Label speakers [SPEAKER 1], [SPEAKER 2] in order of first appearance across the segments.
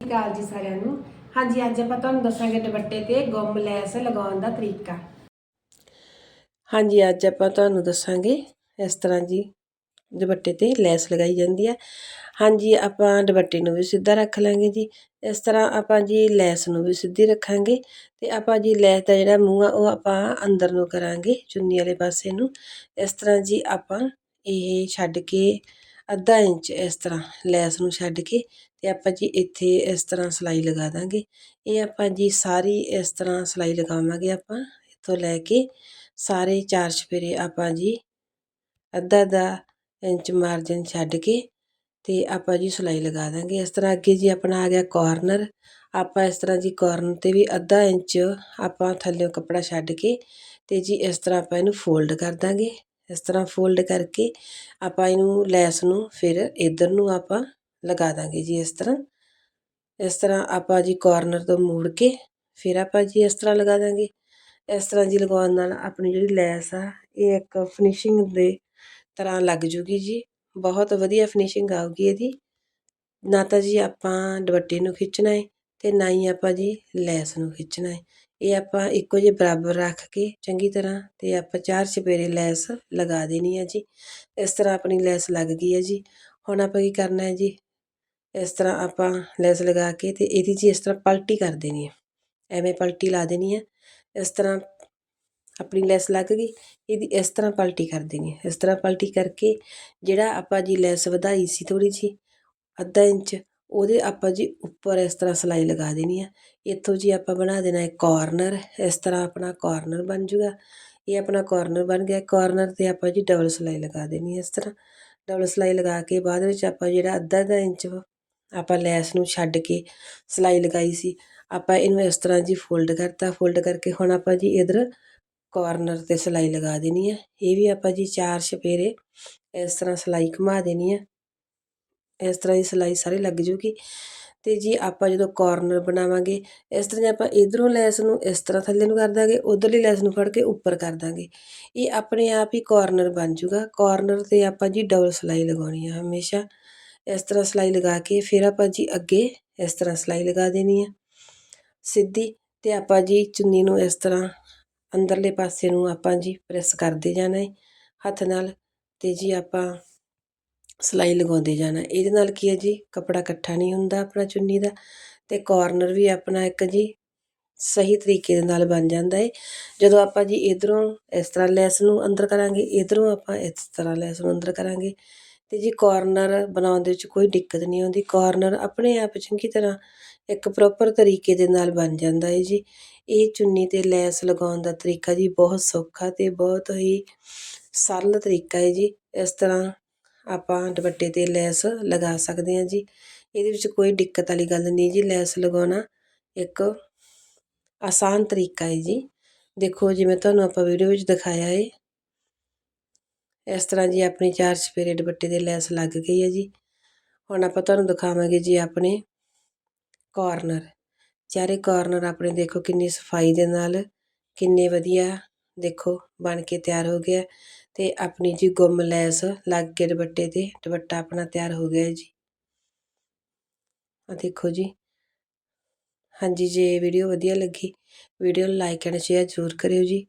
[SPEAKER 1] ਸਤਿ ਸ਼੍ਰੀ ਅਕਾਲ ਜੀ ਸਾਰਿਆਂ ਨੂੰ। ਹਾਂਜੀ, ਅੱਜ ਆਪਾਂ ਤੁਹਾਨੂੰ ਦੱਸਾਂਗੇ ਦੁਪੱਟੇ ਤੇ ਗੁੰਮ ਲੈਸ ਲਗਾਉਣ ਦਾ ਤਰੀਕਾ। ਹਾਂਜੀ, ਅੱਜ ਆਪਾਂ ਤੁਹਾਨੂੰ ਦੱਸਾਂਗੇ ਇਸ ਤਰ੍ਹਾਂ ਜੀ ਦੁਪੱਟੇ ਤੇ ਲੈਸ ਲਗਾਈ ਜਾਂਦੀ ਹੈ। ਹਾਂਜੀ, ਆਪਾਂ ਦੁਪੱਟੇ ਨੂੰ ਵੀ ਸਿੱਧਾ ਰੱਖ ਲਾਂਗੇ ਜੀ। ਇਸ ਤਰ੍ਹਾਂ ਆਪਾਂ ਜੀ ਲੈਸ ਨੂੰ ਵੀ ਸਿੱਧੀ ਰੱਖਾਂਗੇ ਤੇ ਆਪਾਂ ਜੀ ਲੈਸ ਦਾ ਜਿਹੜਾ ਮੂੰਹ ਆ, ਉਹ ਆਪਾਂ ਅੰਦਰ ਨੂੰ ਕਰਾਂਗੇ ਚੁੰਨੀ ਵਾਲੇ ਪਾਸੇ ਨੂੰ। ਇਸ ਤਰ੍ਹਾਂ ਜੀ ਆਪਾਂ ਇਹ ਛੱਡ ਕੇ ਅੱਧਾ ਇੰਚ ਇਸ ਤਰ੍ਹਾਂ ਲੈਸ ਨੂੰ ਛੱਡ ਕੇ ਅਤੇ ਆਪਾਂ ਜੀ ਇੱਥੇ ਇਸ ਤਰ੍ਹਾਂ ਸਿਲਾਈ ਲਗਾ ਦਾਂਗੇ। ਇਹ ਆਪਾਂ ਜੀ ਸਾਰੀ ਇਸ ਤਰ੍ਹਾਂ ਸਿਲਾਈ ਲਗਾਵਾਂਗੇ ਆਪਾਂ। ਇੱਥੋਂ ਲੈ ਕੇ ਸਾਰੇ ਚਾਰ ਛਪੇਰੇ ਆਪਾਂ ਜੀ ਅੱਧਾ ਅੱਧਾ ਇੰਚ ਮਾਰਜਨ ਛੱਡ ਕੇ ਤੇ ਆਪਾਂ ਜੀ ਸਿਲਾਈ ਲਗਾ ਦਾਂਗੇ। ਇਸ ਤਰ੍ਹਾਂ ਅੱਗੇ ਜੀ ਆਪਣਾ ਆ ਗਿਆ ਕਾਰਨਰ ਆਪਾਂ ਇਸ ਤਰ੍ਹਾਂ ਜੀ ਕਾਰਨਰ ਤੇ ਵੀ ਅੱਧਾ ਇੰਚ ਆਪਾਂ ਥੱਲੇੋਂ ਕੱਪੜਾ ਛੱਡ ਕੇ ਤੇ ਜੀ ਇਸ ਤਰ੍ਹਾਂ ਆਪਾਂ ਇਹਨੂੰ ਫੋਲਡ ਕਰ ਦਾਂਗੇ। ਇਸ ਤਰ੍ਹਾਂ ਫੋਲਡ ਕਰਕੇ ਆਪਾਂ ਇਹਨੂੰ ਲੈਸ ਨੂੰ ਫਿਰ ਇਧਰ ਨੂੰ ਆਪਾਂ ਲਗਾ ਦਾਂਗੇ ਜੀ ਇਸ ਤਰ੍ਹਾਂ। ਇਸ ਤਰ੍ਹਾਂ ਆਪਾਂ ਜੀ ਕਾਰਨਰ ਤੋਂ ਮੋੜ ਕੇ ਫਿਰ ਆਪਾਂ ਜੀ ਇਸ ਤਰ੍ਹਾਂ ਲਗਾ ਦਾਂਗੇ। ਇਸ ਤਰ੍ਹਾਂ ਜੀ ਲਗਾਉਣ ਨਾਲ ਆਪਣੀ ਜਿਹੜੀ ਲੈਸ ਆ, ਇਹ ਇੱਕ ਫਿਨਿਸ਼ਿੰਗ ਦੇ ਤਰ੍ਹਾਂ ਲੱਗ ਜੂਗੀ ਜੀ। ਬਹੁਤ ਵਧੀਆ ਫਿਨਿਸ਼ਿੰਗ ਆਊਗੀ ਇਹਦੀ। ਨਾ ਤਾਂ ਜੀ ਆਪਾਂ ਦੁਪੱਟੇ ਨੂੰ ਖਿੱਚਣਾ ਹੈ ਤੇ ਨਾ ਹੀ ਆਪਾਂ ਜੀ ਲੈਸ ਨੂੰ ਖਿੱਚਣਾ ਹੈ ਇਹ ਆਪਾਂ ਇੱਕੋ ਜਿਹੇ ਬਰਾਬਰ ਰੱਖ ਕੇ ਚੰਗੀ ਤਰ੍ਹਾਂ ਤੇ ਆਪਾਂ ਚਾਰ ਚਪੇਰੇ ਲੈਸ ਲਗਾ ਦੇਣੀ ਹੈ ਜੀ। ਇਸ ਤਰ੍ਹਾਂ ਆਪਣੀ ਲੈਸ ਲੱਗ ਗਈ ਹੈ ਜੀ। ਹੁਣ ਆਪਾਂ ਕੀ ਕਰਨਾ ਹੈ ਜੀ? ਇਸ ਤਰ੍ਹਾਂ ਆਪਾਂ ਲੈਸ ਲਗਾ ਕੇ ਅਤੇ ਇਹਦੀ ਜੀ ਇਸ ਤਰ੍ਹਾਂ ਪਲਟੀ ਕਰ ਦੇਣੀ ਹੈ। ਐਵੇਂ ਪਲਟੀ ਲਾ ਦੇਣੀ ਹੈ। ਇਸ ਤਰ੍ਹਾਂ ਆਪਣੀ ਲੈਸ ਲੱਗ ਗਈ, ਇਹਦੀ ਇਸ ਤਰ੍ਹਾਂ ਪਲਟੀ ਕਰ ਦੇਣੀ ਹੈ। ਇਸ ਤਰ੍ਹਾਂ ਪਲਟੀ ਕਰਕੇ ਜਿਹੜਾ ਆਪਾਂ ਜੀ ਲੈਸ ਵਧਾਈ ਸੀ ਥੋੜੀ ਜੀ ਅੱਧਾ ਇੰਚ, ਉਹਦੇ ਆਪਾਂ ਜੀ ਉੱਪਰ ਇਸ ਤਰ੍ਹਾਂ ਸਲਾਈ ਲਗਾ ਦੇਣੀ ਹੈ। ਇੱਥੋਂ ਜੀ ਆਪਾਂ ਬਣਾ ਦੇਣਾ ਹੈ ਕਾਰਨਰ ਇਸ ਤਰ੍ਹਾਂ ਆਪਣਾ ਕਾਰਨਰ ਬਣ ਜੂਗਾ। ਇਹ ਆਪਣਾ ਕਾਰਨਰ ਬਣ ਗਿਆ। ਕਾਰਨਰ ਤੇ ਆਪਾਂ ਜੀ ਡਬਲ ਸਲਾਈ ਲਗਾ ਦੇਣੀ ਹੈ ਇਸ ਤਰ੍ਹਾਂ। ਡਬਲ ਸਲਾਈ ਲਗਾ ਕੇ ਬਾਅਦ ਵਿੱਚ ਆਪਾਂ ਜਿਹੜਾ ਅੱਧਾ ਅੱਧਾ ਇੰਚ ਆਪਾਂ ਲੈਸ ਨੂੰ ਛੱਡ ਕੇ ਸਿਲਾਈ ਲਗਾਈ ਸੀ। ਆਪਾਂ ਇਹਨੂੰ ਇਸ ਤਰ੍ਹਾਂ ਜੀ ਫੋਲਡ ਕਰਤਾ। ਫੋਲਡ ਕਰਕੇ ਹੁਣ ਆਪਾਂ ਜੀ ਇਧਰ ਕਾਰਨਰ ਤੇ ਸਿਲਾਈ ਲਗਾ ਦੇਣੀ ਹੈ ਇਹ ਵੀ ਆਪਾਂ ਜੀ ਚਾਰ ਛਪੇਰੇ ਇਸ ਤਰ੍ਹਾਂ ਸਿਲਾਈ ਘੁਮਾ ਦੇਣੀ ਹੈ ਇਸ ਤਰ੍ਹਾਂ ਦੀ ਸਿਲਾਈ ਸਾਰੀ ਲੱਗ ਜੂਗੀ। ਤੇ ਜੀ ਆਪਾਂ ਜਦੋਂ ਕਾਰਨਰ ਬਣਾਵਾਂਗੇ, ਇਸ ਤਰ੍ਹਾਂ ਆਪਾਂ ਇਧਰੋਂ ਲੈਸ ਨੂੰ ਇਸ ਤਰ੍ਹਾਂ ਥੱਲੇ ਨੂੰ ਕਰ ਦਾਂਗੇ, ਉਧਰਲੀ ਲੈਸ ਨੂੰ ਫੜ ਕੇ ਉੱਪਰ ਕਰ ਦਾਂਗੇ। ਇਹ ਆਪਣੇ ਆਪ ਹੀ ਕਾਰਨਰ ਬਣ ਜੂਗਾ। ਕਾਰਨਰ ਤੇ ਆਪਾਂ ਜੀ ਡਬਲ ਸਿਲਾਈ ਲਗਾਉਣੀ ਆ ਹਮੇਸ਼ਾ। ਇਸ ਤਰ੍ਹਾਂ ਸਿਲਾਈ ਲਗਾ ਕੇ ਫਿਰ ਆਪਾਂ ਜੀ ਅੱਗੇ ਇਸ ਤਰ੍ਹਾਂ ਸਿਲਾਈ ਲਗਾ ਦੇਣੀ ਹੈ ਸਿੱਧੀ ਅਤੇ ਆਪਾਂ ਜੀ ਚੁੰਨੀ ਨੂੰ ਇਸ ਤਰ੍ਹਾਂ ਅੰਦਰਲੇ ਪਾਸੇ ਨੂੰ ਆਪਾਂ ਜੀ ਪ੍ਰੈਸ ਕਰਦੇ ਜਾਣਾ ਹੈ ਹੱਥ ਨਾਲ ਅਤੇ ਜੀ ਆਪਾਂ ਸਿਲਾਈ ਲਗਾਉਂਦੇ ਜਾਣਾ। ਇਹਦੇ ਨਾਲ ਕੀ ਹੈ ਜੀ, ਕਪੜਾ ਇਕੱਠਾ ਨਹੀਂ ਹੁੰਦਾ ਆਪਣਾ ਚੁੰਨੀ ਦਾ ਅਤੇ ਕੋਰਨਰ ਵੀ ਆਪਣਾ ਇੱਕ ਜੀ ਸਹੀ ਤਰੀਕੇ ਦੇ ਨਾਲ ਬਣ ਜਾਂਦਾ ਹੈ ਜਦੋਂ ਆਪਾਂ ਜੀ ਇਧਰੋਂ ਇਸ ਤਰ੍ਹਾਂ ਲੈਸ ਨੂੰ ਅੰਦਰ ਕਰਾਂਗੇ, ਇਧਰੋਂ ਆਪਾਂ ਇਸ ਤਰ੍ਹਾਂ ਲੈਸ ਨੂੰ ਅੰਦਰ ਕਰਾਂਗੇ ਅਤੇ ਜੀ ਕੋਰਨਰ ਬਣਾਉਣ ਦੇ ਵਿੱਚ ਕੋਈ ਦਿੱਕਤ ਨਹੀਂ ਆਉਂਦੀ। ਕੋਰਨਰ ਆਪਣੇ ਆਪ ਚੰਗੀ ਤਰ੍ਹਾਂ ਇੱਕ ਪ੍ਰੋਪਰ ਤਰੀਕੇ ਦੇ ਨਾਲ ਬਣ ਜਾਂਦਾ ਹੈ ਜੀ। ਇਹ ਚੁੰਨੀ ਤੇ ਲੈਸ ਲਗਾਉਣ ਦਾ ਤਰੀਕਾ ਜੀ ਬਹੁਤ ਸੌਖਾ ਅਤੇ ਬਹੁਤ ਹੀ ਸਰਲ ਤਰੀਕਾ ਹੈ ਜੀ। ਇਸ ਤਰ੍ਹਾਂ ਆਪਾਂ ਦੁਪੱਟੇ ਤੇ ਲੈਸ ਲਗਾ ਸਕਦੇ ਹਾਂ ਜੀ। ਇਹਦੇ ਵਿੱਚ ਕੋਈ ਦਿੱਕਤ ਵਾਲੀ ਗੱਲ ਨਹੀਂ ਜੀ, ਲੈਸ ਲਗਾਉਣਾ ਇੱਕ ਆਸਾਨ ਤਰੀਕਾ ਹੈ ਜੀ। ਦੇਖੋ ਜਿਵੇਂ ਤੁਹਾਨੂੰ ਆਪਾਂ ਵੀਡੀਓ ਵਿੱਚ ਦਿਖਾਇਆ ਹੈ ਇਸ ਤਰ੍ਹਾਂ ਜੀ ਆਪਣੀ ਚਾਰ ਚਫੇਰੇ ਦੁਪੱਟੇ ਦੇ ਲੈਸ ਲੱਗ ਗਈ ਹੈ ਜੀ। ਹੁਣ ਆਪਾਂ ਤੁਹਾਨੂੰ ਦਿਖਾਵਾਂਗੇ ਜੀ ਆਪਣੇ ਕਾਰਨਰ ਚਾਰੇ ਕਾਰਨਰ ਆਪਣੇ ਦੇਖੋ ਕਿੰਨੀ ਸਫ਼ਾਈ ਦੇ ਨਾਲ ਕਿੰਨੇ ਵਧੀਆ ਦੇਖੋ ਬਣ ਕੇ ਤਿਆਰ ਹੋ ਗਿਆ ਤੇ ਆਪਣੀ ਜੀ ਗੁੰਮ ਲੈਸ ਲੱਗ ਕੇ ਦੁਪੱਟੇ ਤੇ ਦੁਪੱਟਾ ਆਪਣਾ ਤਿਆਰ ਹੋ ਗਿਆ ਜੀ। ਆ ਦੇਖੋ ਜੀ। ਹਾਂਜੀ ਜੇ ਵੀਡੀਓ ਵਧੀਆ ਲੱਗੀ, ਵੀਡੀਓ ਨੂੰ ਲਾਈਕ ਐਂਡ ਸ਼ੇਅਰ ਜ਼ਰੂਰ ਕਰਿਓ ਜੀ।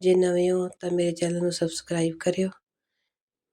[SPEAKER 1] ਜੇ ਨਵੇਂ ਹੋ ਤਾਂ ਮੇਰੇ ਚੈਨਲ ਨੂੰ ਸਬਸਕ੍ਰਾਈਬ ਕਰਿਓ।